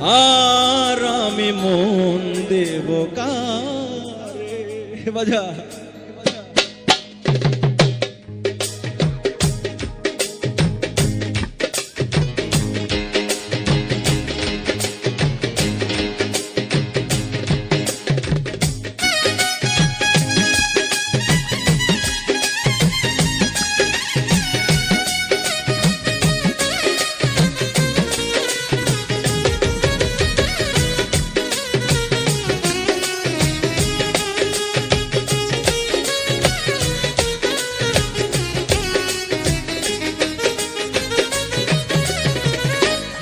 আর আমি মন দেব কারে? বাজা।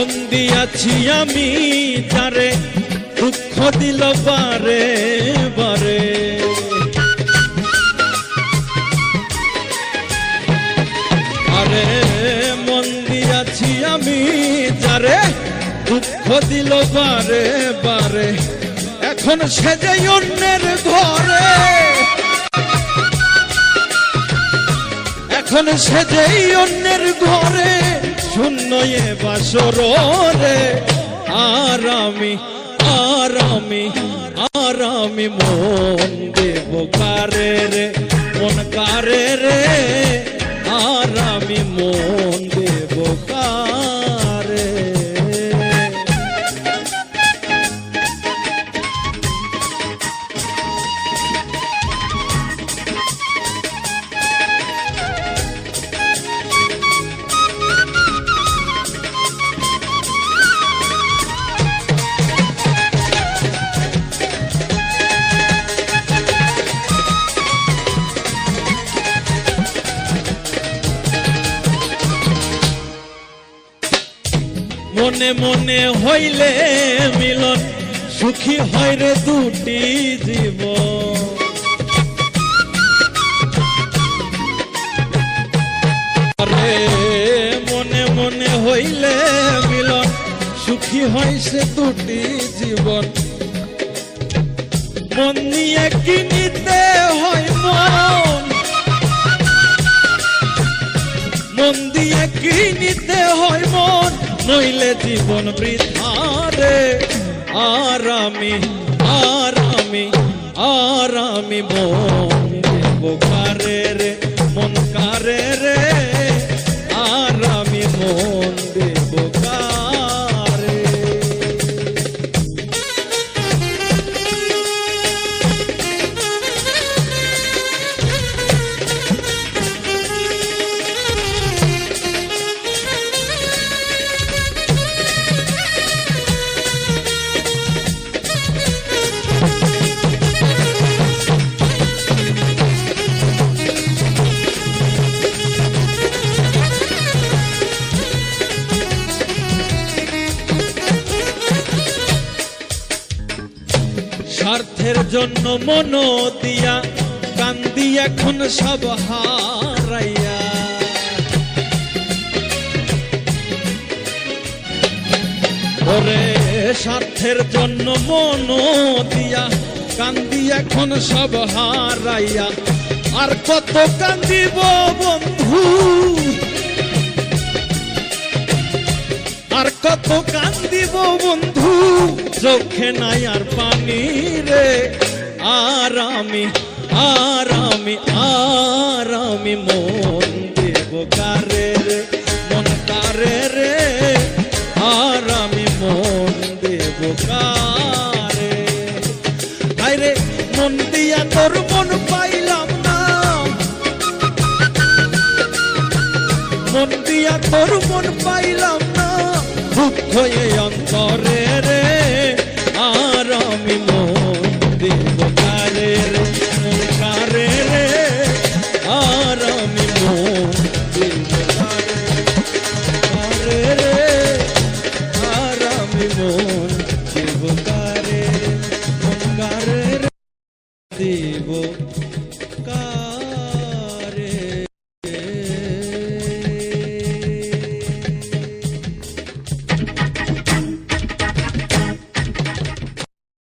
মন আছি আমি তারে, দুঃখ দিল বারে বারে। আরে মন্দি দিয়াছি আমি যারে, দুঃখ দিল বারে বারে। এখন সে যে অন্যের ঘরে। এখন সে যেই অন্যের ঘরে। শূন্য এ বাসর। রে আর আমি আর আমি আর আমি মন দেব কারে রে, মন কারে রে। আর আমি মন মনে মনে হইলে মিলন, সুখী হয় রে দুটি জীব মনে মনে হইলে মিলন, সুখী হয় সে দুটি জীবন। মন নিয়ে কিনিতে হয় মন? মন দিয়ে কিনিতে হয় মন? নইলে জীবন বৃথারে আর আমি আর আমি আর আমি মন রে। স্বার্থের জন্য মন দিয়া কান্দি এখন সব হারাইয়া। ওরে স্বার্থের জন্য মন দিয়া কান্দি এখন সব হারাইয়া। আর কত কান্দিব বন্ধু? আর কত কান্দিব বন্ধু, চোখে নাই আর পানি রে। আর আমি আর আমি আর আমি মন দেব কারে রে, মন কারে রে। আর আমি মন দেব কারে। আরে মন দিয়া তোর মন পাইলাম না। মন দিয়া তোর মন পাইলাম দুঃখ অন্তরে রে, আর আমি মন দেব কারে রে কারে রে, আর আমি মন দেব কারে রে, আর আমি মন দেব কারে মন কারে রে, দেব